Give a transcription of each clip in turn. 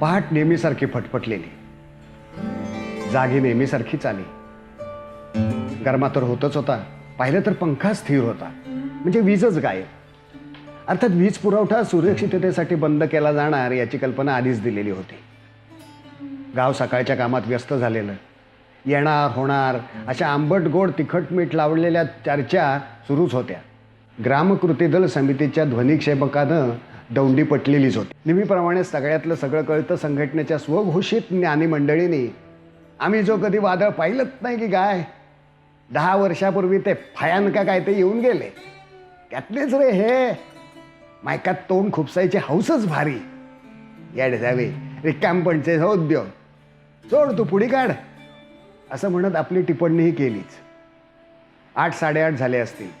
पहाट नेहमीसारखी फटफटलेली. जागी नेहमीसारखीच आली गरमा तर होतच होता पाहिलं तर पंखा स्थिर होता म्हणजे वीजच गायब. अर्थात वीज पुरवठा सुरक्षिततेसाठी बंद केला जाणार याची कल्पना आधीच दिलेली होती. गाव सकाळच्या कामात व्यस्त झालेलं. येणार होणार अशा आंबट गोड तिखट मीठ लावलेल्या चर्चा सुरूच होत्या. ग्रामकृती दल समितीच्या ध्वनिक्षेपकानं दौंडी पटलेलीच होती. नेहमीप्रमाणे सगळ्यातलं सगळं कळतं संघटनेच्या स्वघोषित ज्ञानी मंडळींनी. आम्ही जो कधी वादळ पाहिलंच नाही की काय? दहा वर्षापूर्वी ते फयान का काय ते येऊन गेले. त्यातलेच रे हे. मायकात तोंड खुपसायचे हौसच भारी. याड जावे रिकामपणचे हो उद्योग सोड तू पुढे काढ. असं म्हणत आपली टिप्पणीही केलीच. आठ साडेआठ झाले असतील.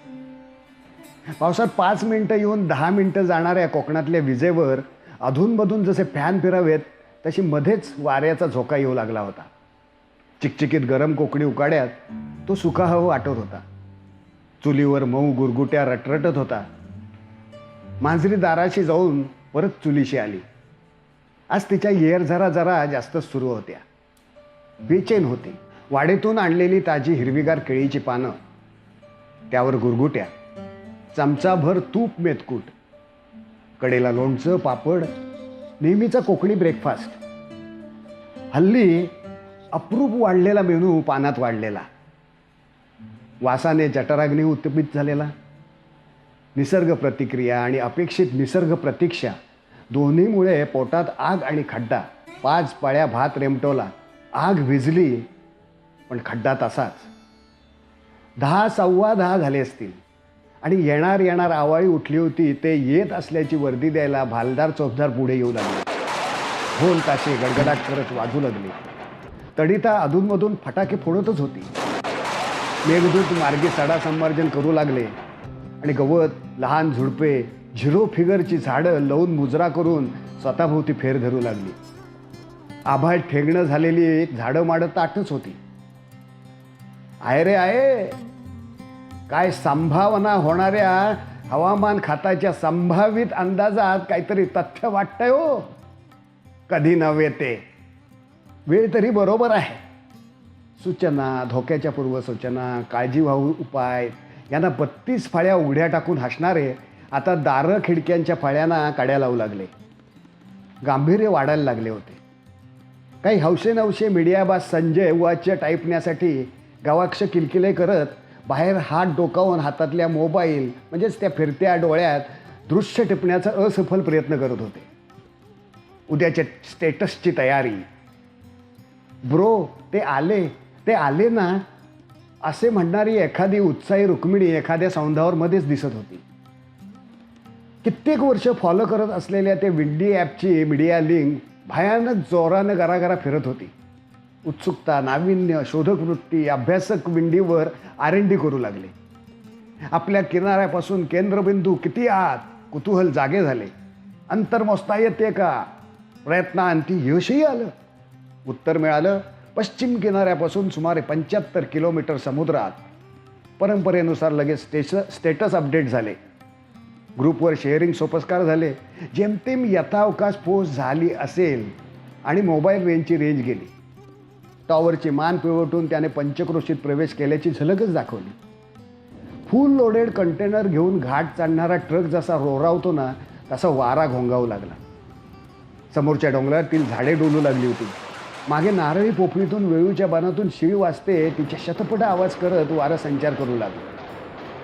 पावसात पाच मिनटं येऊन दहा मिनटं जाणाऱ्या कोकणातल्या विजेवर अधूनमधून जसे फॅन फिरावेत तशी मध्येच वाऱ्याचा झोका येऊ लागला होता. चिकचिकीत गरम कोकणी उकाड्यात तो सुखाहव वाटत होता. चुलीवर मऊ गुरगुट्या रटरटत होता. मांजरी दाराशी जाऊन परत चुलीशी आली. आज तिच्या येर जरा जरा जास्त सुरू होत्या. बेचैन होती. वाडेतून आणलेली ताजी हिरवीगार केळीची पानं त्यावर गुरगुट्या चमचाभर तूप मेतकूट. कडेला लोणचं पापड नेहमीचा कोकणी ब्रेकफास्ट हल्ली अप्रूप वाढलेला मेनू पानात वाढलेला. वासाने जठराग्नी उत्तपित झालेला. निसर्ग प्रतिक्रिया आणि अपेक्षित निसर्ग प्रतीक्षा दोन्हीमुळे पोटात आग आणि खड्डा पाच पळ्या भात रेमटवला. आग विजली पण खड्डा तसाच. दहा सव्वा दहा झाले असतील. आणि येणार येणार आवाळी उठली होती ते येत असल्याची वर्दी द्यायला भालदार चौकदार पुढे येऊ लागले. ढोल ताशे गडगडाट करत वाजू लागले. तडिता अधूनमधून फटाके फोडतच होती. मेघदूत मार्गी सडा संमार्जन करू लागले. आणि गवत लहान झुडपे झिरो फिगरची झाडं लवून मुजरा करून स्वतःभोवती फेर धरू लागली. आभाळ ठेगणं झालेली एक झाडं माडं ताटच होती. आहे रे आहे काय संभावना होणाऱ्या हवामान खात्याच्या संभावित अंदाजात काहीतरी तथ्य वाटतंय हो. कधी नव्हे ते. वेळ तरी बरोबर आहे. सूचना धोक्याच्या पूर्वसूचना काळजीवाहू उपाय यांना बत्तीस फाळ्या उघड्या टाकून हसणारे आता दारं खिडक्यांच्या फाळ्यांना काड्या लावू लागले. गांभीर्य वाढायला लागले होते. काही हौशे नवशे मीडियाबाज संजय वाच्या टाईपण्यासाठी गावाक्ष किलकिले करत बाहेर हात डोकावून हातातल्या मोबाईल म्हणजेच त्या फिरत्या डोळ्यात दृश्य टिपण्याचा असफल प्रयत्न करत होते. उद्याच्या स्टेटसची तयारी. ब्रो ते आले ते आले ना? असे म्हणणारी एखादी उत्साही रुक्मिणी एखाद्या सौंधावर मध्येच दिसत होती. कित्येक वर्ष फॉलो करत असलेल्या ते विंडी ॲपची मीडिया लिंक भयानक जोरानं घराघरा फिरत होती. उत्सुकता नाविन्य शोधक वृत्ती अभ्यासक विंडीवर आर एन डी करू लागले. आपल्या किनाऱ्यापासून केंद्रबिंदू किती आत कुतूहल जागे झाले. अंतर मोजता येते का? प्रयत्नाअंती यशही आलं. उत्तर मिळालं पश्चिम किनाऱ्यापासून सुमारे पंच्याहत्तर किलोमीटर समुद्रात. परंपरेनुसार लगेच स्टेश स्टेटस अपडेट झाले. ग्रुपवर शेअरिंग सोपस्कार झाले. जेमतेम यथावकाश पोस्ट झाली असेल आणि मोबाईल रेंजची रेंज गेली. टॉवरची मान पिवटून त्याने पंचक्रोशीत प्रवेश केल्याची झलकच दाखवली. फुल लोडेड कंटेनर घेऊन घाट चढणारा ट्रक जसा रोरावतो ना तसा वारा घोंगावू लागला. समोरच्या डोंगरातील झाडे डोलू लागली होती. मागे नारळी पोफळीतून वेळूच्या बाणातून शिळी वाजते तिच्या शतपट आवाज करत वारा संचार करू लागला.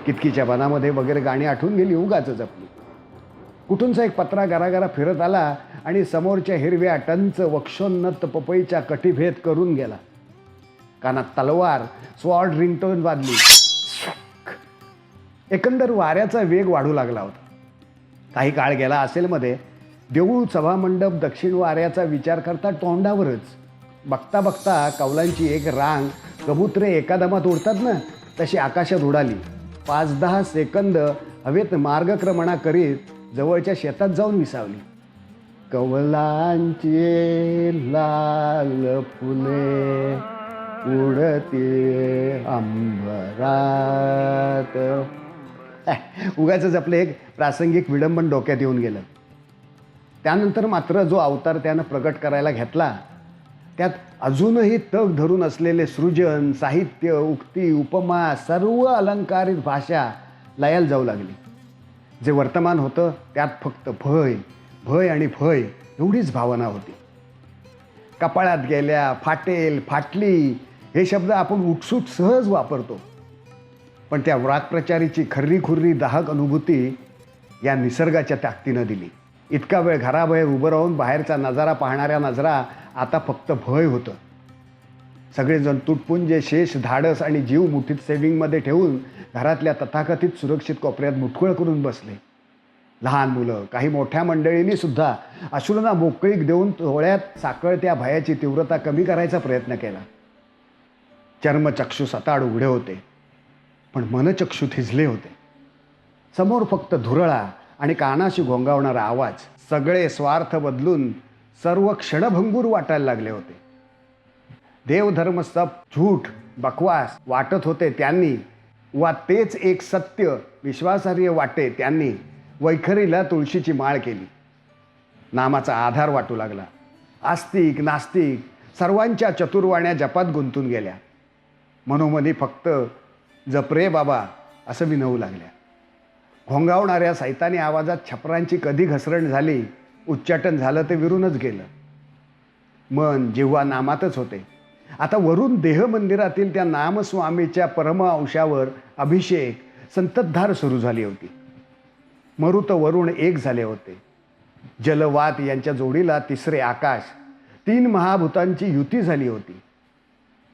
कितकीच्या बनामध्ये वगैरे गाणी आठवून गेली उगाच जपली. कुठूनचा एक पत्रा गरागरा फिरत आला आणि समोरच्या हिरव्या टंच वक्षोन्नत पपईच्या कटीभेद करून गेला. कानात तलवार स्वॉर्ड रिंगटोन वाजली एकंदर वाऱ्याचा वेग वाढू लागला होता. काही काळ गेला असेल मध्ये देऊळ सभामंडप दक्षिण वाऱ्याचा विचार करता तोंडावरच. बघता बघता कौलांची एक रांग कबुतरे एका दमात उडतात ना तशी आकाशात उडाली. पाच दहा सेकंद हवेत मार्गक्रमणा करीत जवळच्या शेतात जाऊन विसावली. कवलांचे लाल फुले उडते अंबरात. उगाच आपलं एक प्रासंगिक विडंबन डोक्यात येऊन गेलं. त्यानंतर मात्र जो अवतार त्यानं प्रकट करायला घेतला त्यात अजूनही तग धरून असलेले सृजन साहित्य उक्ती उपमा सर्व अलंकारित भाषा लयाला जाऊ लागली. जे वर्तमान होतं त्यात फक्त भय. भय आणि भय एवढीच भावना होती. कपाळात गेल्या फाटेल फाटली हे शब्द आपण उठसूट सहज वापरतो. पण त्या व्रातप्रचारीची खर्री खुर्री दाहक अनुभूती या निसर्गाच्या ताकदीनं दिली. इतका वेळ घराबाहेर उभं राहून बाहेरचा नजारा पाहणाऱ्या नजरा आता फक्त भय होतं. सगळेजण तुटपुंजे शेष धाडस आणि जीव मुठीत सेविंगमध्ये ठेवून घरातल्या तथाकथित सुरक्षित कोपऱ्यात मुठकुळ करून बसले. लहान मुलं काही मोठ्या मंडळींनी सुद्धा अश्रूंना मोकळीक देऊन डोळ्यात साकळत्या भयाची तीव्रता कमी करायचा प्रयत्न केला. चर्मचक्षू सताड उघडे होते पण मनचक्षू थिजले होते. समोर फक्त धुरळा आणि कानाशी घोंगावणारा आवाज सगळे स्वार्थ बदलून सर्व क्षणभंगूर वाटायला लागले होते. देवधर्म सप झूठ बकवास वाटत होते त्यांनी वा तेच एक सत्य विश्वासार्ह वाटे त्यांनी वैखरीला तुळशीची माळ केली. नामाचा आधार वाटू लागला. आस्तिक नास्तिक सर्वांच्या चतुर्वाण्या जपात गुंतून गेल्या. मनोमनी फक्त जप रे बाबा असं विनवू लागल्या. घोंगावणाऱ्या सैतानी आवाजात छपरांची कधी घसरण झाली उच्चाटन झालं ते विरूनच गेलं. मन जिव्हा नामातच होते. आता वरून देह मंदिरातील त्या नामस्वामीच्या परम अंशावर अभिषेक संततधार सुरू झाली होती. मरुत वरुण एक झाले होते. जलवात यांच्या जोडीला तिसरे आकाश. तीन महाभूतांची युती झाली होती.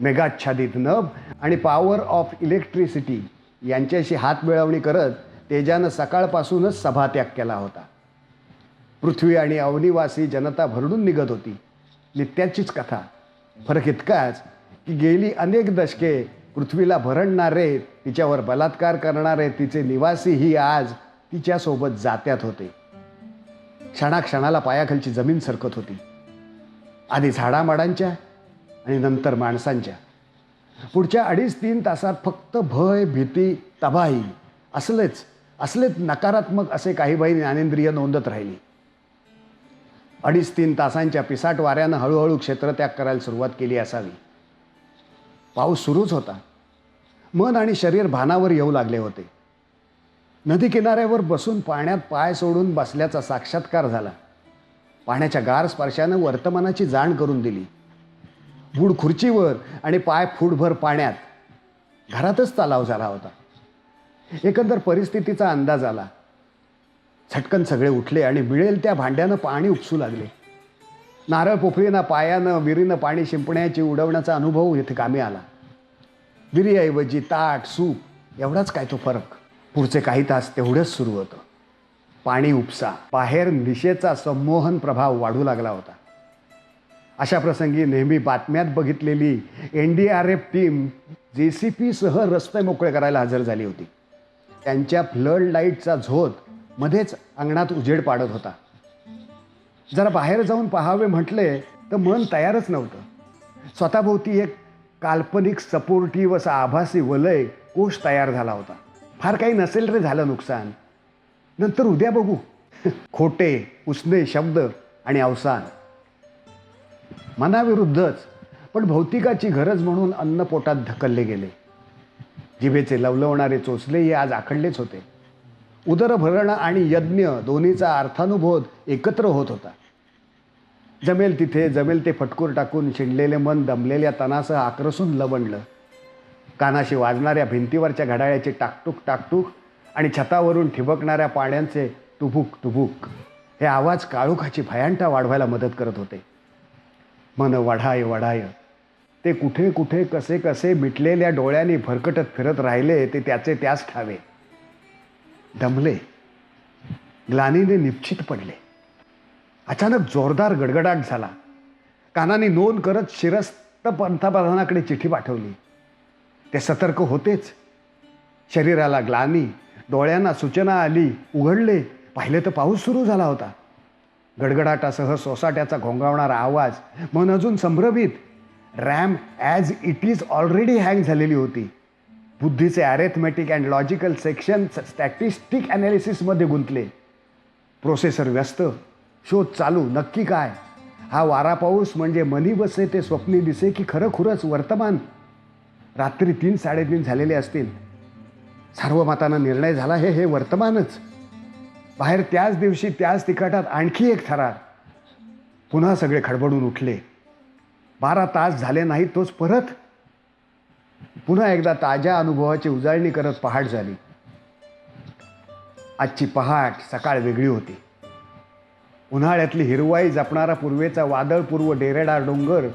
मेघाच्छादित नभ आणि पॉवर ऑफ इलेक्ट्रिसिटी यांच्याशी हात मिळवणी करत तेजानं सकाळपासूनच सभात्याग केला होता. पृथ्वी आणि अवनिवासी जनता भरडून निघत होती. नित्याचीच कथा. फरक इतकाच की गेली अनेक दशके पृथ्वीला भरडणारे तिच्यावर बलात्कार करणारे तिचे निवासीही आज तिच्यासोबत जात्यात होते. क्षणाक्षणाला पायाखालची जमीन सरकत होती. आधी झाडामाडांच्या आणि नंतर माणसांच्या. पुढच्या अडीच तीन तासात फक्त भय भीती तबाही असलेच असलेच नकारात्मक असे काही बाई ज्ञानेंद्रिय नोंदत राहिली. अडीच तीन तासांच्या पिसाट वाऱ्यानं हळूहळू क्षेत्रत्याग करायला सुरुवात केली असावी. पाऊस सुरूच होता. मन आणि शरीर भानावर येऊ लागले होते. नदी किनाऱ्यावर बसून पाण्यात पाय सोडून बसल्याचा साक्षात्कार झाला. पाण्याच्या गार स्पर्शानं वर्तमानाची जाण करून दिली. बुड खुर्चीवर आणि पाय फुटभर पाण्यात. घरातच तलाव झाला होता. एकंदर परिस्थितीचा अंदाज आला. झटकन सगळे उठले आणि मिळेल त्या भांड्यानं पाणी उपसू लागले. नारळ पोफळीनं पायानं विहिरीनं पाणी शिंपण्याची उडवण्याचा अनुभव इथे कामी आला. विहिरीऐवजी ताट सूप एवढाच काय तो फरक. पुढचे काही तास तेवढंच सुरू होतं. पाणी उपसा. बाहेर निशेचा संमोहन प्रभाव वाढू लागला होता. अशा प्रसंगी नेहमी बातम्यात बघितलेली N D R F team J C पीसह रस्ते मोकळे करायला हजर झाली होती. त्यांच्या फ्लड लाईटचा झोत मध्येच अंगणात उजेड पाडत होता. जरा बाहेर जाऊन पाहावे म्हटले तर मन तयारच नव्हतं. स्वतःभोवती एक काल्पनिक सपोर्टिव्ह असा आभासी वलय कोश तयार झाला होता. फार काही नसेल रे झालं नुकसान. नंतर उद्या बघू. खोटे उसने शब्द आणि अवसान. मनाविरुद्धच पण भौतिकाची गरज म्हणून अन्न पोटात ढकलले गेले. जिभेचे लवलवणारे चोचले हे आज आखडलेच होते. उदरभरणं आणि यज्ञ दोन्हीचा अर्थानुबोध एकत्र होत होता. जमेल तिथे जमेल ते फटकूर टाकून शिणलेले मन दमलेल्या तणासह आक्रसून लवणलं. कानाशी वाजणाऱ्या भिंतीवरच्या घड्याळ्याची टाकटूक टाकटूक आणि छतावरून ठिबकणाऱ्या पाण्याचे तुबुक तुबुक. हे आवाज काळोखाची भयांटा वाढवायला मदत करत होते. मन वढाय वढाय. ते कुठे कुठे कसे कसे मिटलेल्या डोळ्यांनी भरकटत फिरत राहिले ते त्याचे त्याच ठावे. दमले. ग्लानीने निश्चित पडले. अचानक जोरदार गडगडाट झाला. कानाने नोंद करत शिरस्त पंतप्रधानाकडे चिठी पाठवली. ते सतर्क होतेच. शरीराला ग्लानी डोळ्यांना सूचना आली उघडले पाहिले तर पाऊस सुरू झाला होता. गडगडाटासह सोसाट्याचा घोंगावणारा आवाज मन अजून संभ्रमित. RAM as it is already hang झालेली होती. बुद्धीचे arithmetic and logical section statistic ॲनालिसिसमध्ये गुंतले. प्रोसेसर व्यस्त शोध चालू नक्की काय? हा वारा पाऊस म्हणजे मनी बसे ते स्वप्नी दिसे की खरं खुरंच वर्तमान? रात्री तीन साडेतीन झालेले असतील. सार्वमतानं निर्णय झाला हे हे वर्तमानच. बाहेर त्याच दिवशी त्याच तिकाटात आणखी एक थरार. पुन्हा सगळे खडबडून उठले. बारा तास झाले नाही तोच परत. पुन्हा एकदा ताज्या अनुभवाची उजाळणी करत पहाट झाली. आजची पहाट सकाळ वेगळी होती. उन्हाळ्यातली हिरवाई जपणारा पूर्वेचा वादळपूर्व डेरेडार डोंगर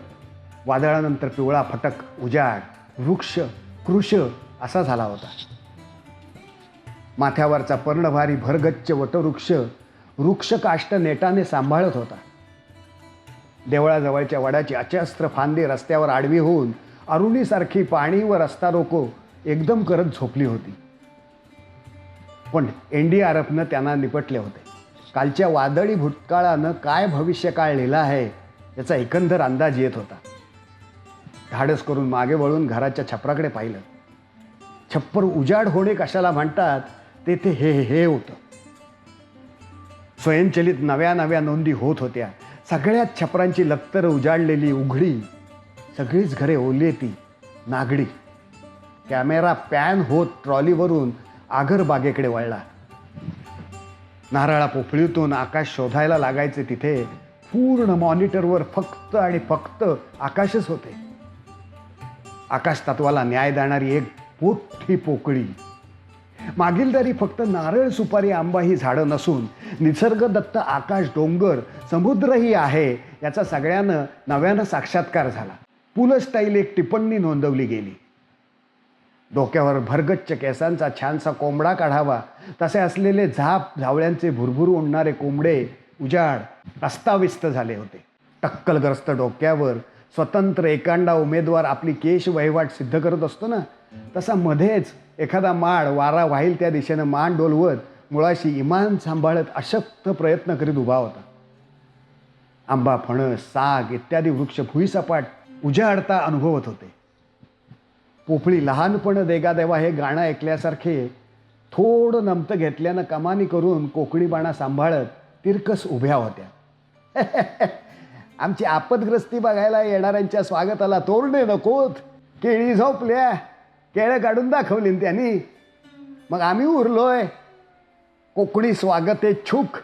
वादळानंतर पिवळा फटक उजाड. वृक्ष कृश असा झाला होता. माथ्यावरचा पर्णभारी भरगच्च वटवृक्ष वृक्षकाष्ट नेटाने सांभाळत होता. देवळाजवळच्या वडाची अचस्त्र फांदी रस्त्यावर आडवी होऊन अरुणीसारखी पाणी व रस्ता रोको एकदम करत झोपली होती. पण एन डी आर एफनं त्यांना निपटले होते. कालच्या वादळी भूतकाळानं काय भविष्यकाळ लिहिला आहे याचा एकंदर अंदाज येत होता. धाडस करून मागे वळून घराच्या छपराकडे पाहिलं. छप्पर उजाड होणे कशाला म्हणतात? तेथे हे हे होतं. स्वयंचलित नव्या नव्या नोंदी होत होत्या. सगळ्याच छपरांची लक्तर उजाडलेली उघडी. सगळीच घरे ओलेती नागडी. कॅमेरा पॅन होत ट्रॉलीवरून आगरबागेकडे वळला. नारळा पोफळीतून आकाश शोधायला लागायचे तिथे. पूर्ण मॉनिटरवर फक्त आणि फक्त आकाशच होते. आकाश तत्वाला न्याय देणारी एक मोठी पोकळी. मागील तरी फक्त नारळ सुपारी आंबा ही झाडं नसून निसर्गदत्त आकाश डोंगर समुद्रही आहे याचा सगळ्यानं नव्यानं साक्षात्कार झाला. पुल स्टाईल एक टिप्पणी नोंदवली गेली. डोक्यावर भरगच्च केसांचा छानसा कोंबडा काढावा तसे असलेले झाप झावळ्यांचे भुरभुरू ओढणारे कोंबडे उजाड अस्ताव्यस्त झाले होते. टक्कलग्रस्त डोक्यावर स्वतंत्र एकांडा उमेदवार आपली केश वहिवाट सिद्ध करत असतो ना तसा मध्येच एखादा माड वारा वाहील त्या दिशेनं मान डोलवत मुळाशी इमान सांभाळत अशक्त प्रयत्न करीत उभा होता. आंबा फणस साग इत्यादी वृक्ष भुईसपाट उजाडता अनुभवत होते. पोफळी लहानपण देगादेवा हे गाणं ऐकल्यासारखे थोडं नमतं घेतल्यानं कमानी करून कोकणी बाणा सांभाळत तिरकस उभ्या होत्या. आमची आपदग्रस्ती बघायला येणाऱ्यांच्या स्वागताला तोरणे नकोत. केळी झोपल्या. केळं काढून दाखवली त्यांनी. मग आम्ही उरलोय. कोकणी स्वागत आहे छुक.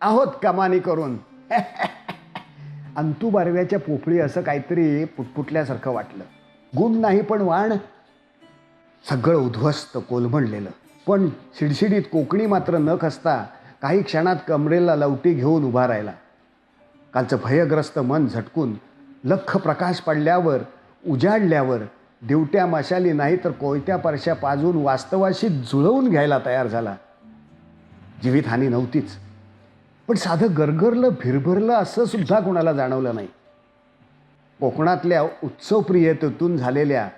आहोत कमानी करून. अंतू बारव्याच्या पोपळी असं काहीतरी पुटपुटल्यासारखं वाटलं. गुण नाही पण वाण. सगळं उद्ध्वस्त कोलमडलेलं पण शिडशिडीत कोकणी मात्र न खसता काही क्षणात कमरेला लवटी घेऊन उभा राहिला. कालचं भयग्रस्त मन झटकून लख प्रकाश पडल्यावर उजाडल्यावर दिवट्या मशाली नाही तर कोयत्या परश्या पाजून वास्तवाशी जुळवून घ्यायला तयार झाला. जीवितहानी नव्हतीच. पण साधं गरगरलं भिरभरलं असं सुद्धा कोणाला जाणवलं नाही. कोकणातल्या उत्सवप्रियतेतून झालेल्या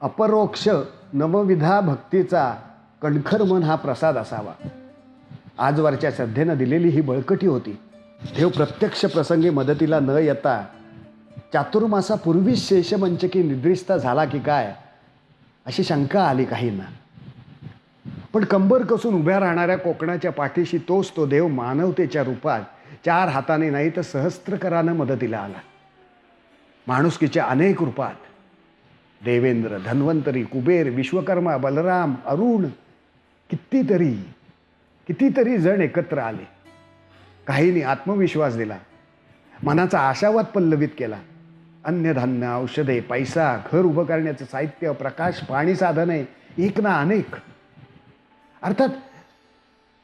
अपरोक्ष नवविधा भक्तीचा कणखर मन हा प्रसाद असावा. आजवरच्या श्रद्धेनं दिलेली ही बळकटी होती. देव प्रत्यक्ष प्रसंगी मदतीला न येता चातुर्मासापूर्वीच शेषमंचकी निद्रिस्ता झाला की काय अशी शंका आली काहींना. पण कंबर कसून उभ्या राहणाऱ्या कोकणाच्या पाठीशी तोच तो देव मानवतेच्या रूपात चार हाताने नाही तर सहस्त्रकरानं मदतीला आला. माणुसकीच्या अनेक रूपात देवेंद्र धन्वंतरी कुबेर विश्वकर्मा बलराम अरुण कितीतरी कितीतरी जण एकत्र आले. काहींनी आत्मविश्वास दिला. मनाचा आशावाद पल्लवित केला. अन्नधान्य औषधे पैसा घर उभं करण्याचं साहित्य प्रकाश पाणी साधने एक ना अनेक. अर्थात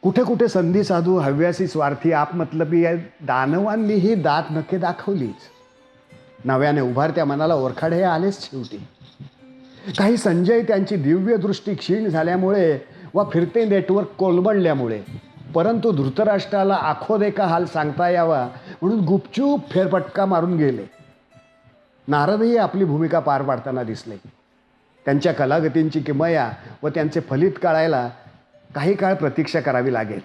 कुठे कुठे संधी साधू हव्यासी स्वार्थी आपमतलबी दानवांनी दानवांनीही दात नखे दाखवलीच. नव्याने उभारत्या मनाला ओरखाडे आलेच शेवटी. काही संजय त्यांची दिव्य दृष्टी क्षीण झाल्यामुळे वा फिरते नेटवर्क कोलबडल्यामुळे परंतु धृतराष्ट्राला आखो देखा हाल सांगता यावा म्हणून गुपचूप फेरफटका मारून गेले. नारदही आपली भूमिका पार पाडताना दिसले. त्यांच्या कलागतींची किमया व त्यांचे फलित काढायला काही काळ प्रतीक्षा करावी लागेल.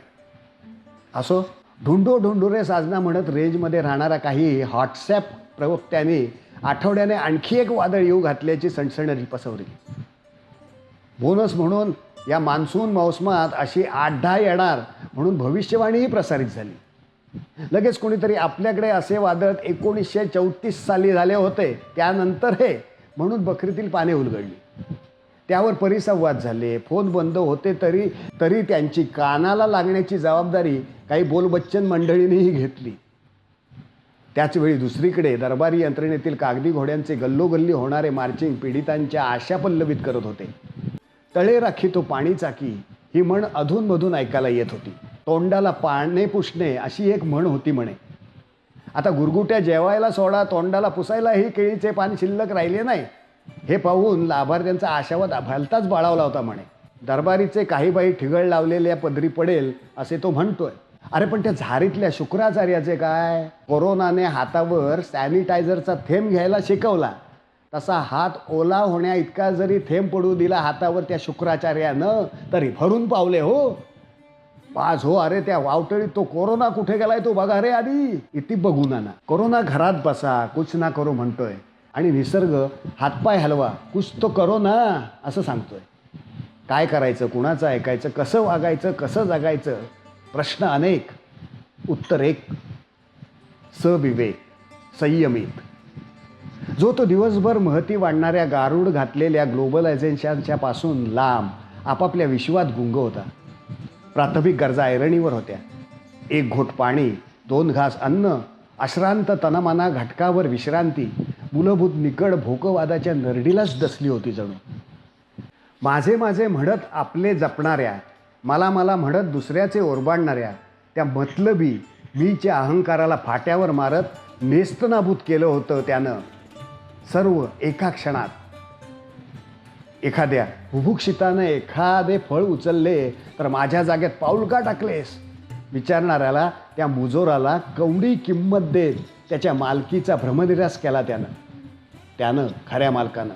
असो ढुंडो ढुंडुरे साजना म्हणत रेंजमध्ये राहणारा काही व्हॉट्सॲप प्रवक्त्यांनी आठवड्याने आणखी एक वादळ येऊ घातल्याची सणसणरी पसरली बोनस म्हणून या मान्सून मौसमात अशी आठ दहा येणार म्हणून भविष्यवाणीही प्रसारित झाली. लगेच कोणीतरी आपल्याकडे असे वादळ एकोणीसशे चौतीस साली झाले होते त्यानंतर हे म्हणून बकरीतील पाने उलगडली. त्यावर परिसंवाद झाले फोन बंद होते तरी तरी त्यांची कानाला लागण्याची जबाबदारी काही बोलबच्चन मंडळींनीही घेतली. त्याचवेळी दुसरीकडे दरबारी यंत्रणेतील कागदी घोड्यांचे गल्लोगल्ली होणारे मार्चिंग पीडितांच्या आशा पल्लवित करत होते. तळे राखी तो पाणी चाकी ही म्हण अधूनमधून ऐकायला येत होती. तोंडाला पाळणे पुसणे अशी एक म्हण होती म्हणे. आता गुरगुट्या जेवायला सोडा तोंडाला पुसायलाही केळीचे पान शिल्लक राहिले नाही. हे पाहून लाभार्थ्यांचा आशावाद भलताच बाळावला होता म्हणे. दरबारीचे काही बाई ठिगळ लावलेल्या पदरी पडेल असे तो म्हणतोय. अरे पण त्या झारीतल्या शुक्राचार्याचे काय? कोरोनाने हातावर सॅनिटायझरचा थेंब घ्यायला शिकवला. तसा हात ओला होण्या इतका जरी थेंब पडू दिला हातावर त्या शुक्राचार्यानं तरी भरून पावले हो. पाच हो अरे त्या वावटळीत तो कोरोना कुठे गेलाय तो बघा अरे आधी. इति बघू ना कोरोना घरात बसा कुछ ना करो म्हणतोय. आणि निसर्ग हातपाय हलवा कुछ तो करो ना असं सांगतोय. काय करायचं कुणाचं ऐकायचं कसं वागायचं कसं जगायचं? प्रश्न अनेक. उत्तर एक. सविवेक संयमित. जो तो दिवसभर महती वाढणाऱ्या गारूड घातलेल्या ग्लोबलायझेशनच्या पासून लांब आपापल्या विश्वात गुंग होता. प्राथमिक गरजा ऐरणीवर होत्या. एक घोट पाणी दोन घास अन्न अश्रांत तनमाना घटकावर विश्रांती मूलभूत निकड भोकवादाच्या नरडीलाच दसली होती जणू. माझे माझे म्हणत आपले जपणाऱ्या मला मला म्हणत दुसऱ्याचे ओरबाडणाऱ्या त्या मतलबी मीच्या अहंकाराला फाट्यावर मारत नेस्तनाभूत केलं होतं त्यानं. सर्व एका क्षणात एखाद्या बुभुक्षितानं एखादे फळ उचलले तर माझ्या जागेत पाऊल का टाकलेस? विचारणाऱ्याला त्या मुजोराला कवडी किंमत देत त्याच्या मालकीचा भ्रमनिरास केला त्यानं. त्यानं खऱ्या मालकानं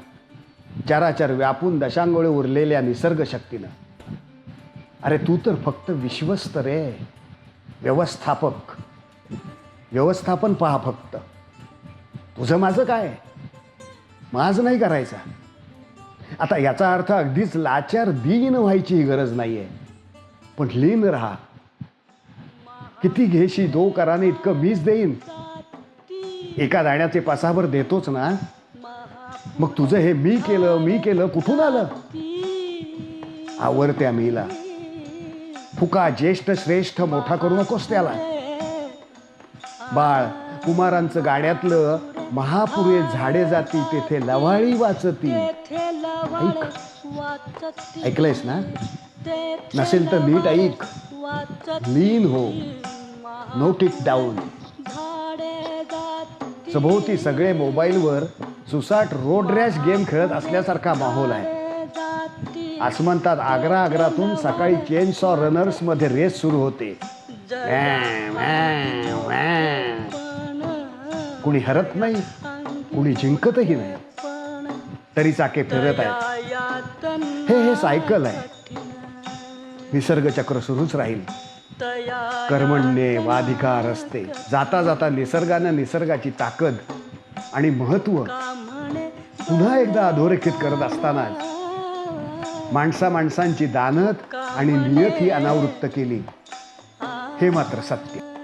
चराचर व्यापून दशांगोळे उरलेल्या निसर्गशक्तीनं अरे तू तर फक्त विश्वस्त रे. व्यवस्थापक. व्यवस्थापन पहा फक्त. तुझं माझं काय? माझ नाही करायचा. आता याचा अर्थ अगदीच लाचार दीन व्हायची गरज नाही आहे पण लीन राहा. किती घेशी दो कराने इतकं मीच देईन. एका दाण्याचे पासाभर देतोच ना. मग तुझं हे मी केलं मी केलं कुठून आलं? आवडत्या मीला. फुका ज्येष्ठ श्रेष्ठ मोठा करू नकोस त्याला. बाळ कुमारांचं गाण्यातलं महापुरे झाडे जाती तेथे लवाळी वाचती. ऐक. ऐकलंयस ना? नसेल तर नीट ऐक. लीन हो. नोट इट डाऊन सभोवती सगळे मोबाईलवर सुसाट रोड रॅश गेम खेळत असल्यासारखा माहोल आहे. आसमंतात आग्रा आग्रातून सकाळी चेन सॉ रनर्समध्ये रेस सुरू होते. कुणी हरत नाही कुणी जिंकतही नाही. तरी चाके फिरत आहेत. हे हे सायकल आहे. निसर्ग चक्र सुरूच राहील. कर्मण्ये वाधिकार असते. जाता जाता निसर्गानं निसर्गाची ताकद आणि महत्त्व पुन्हा एकदा अधोरेखित करत असताना माणसा माणसांची दानत आणि नियत ही अनावृत्त केली. हे मात्र सत्य.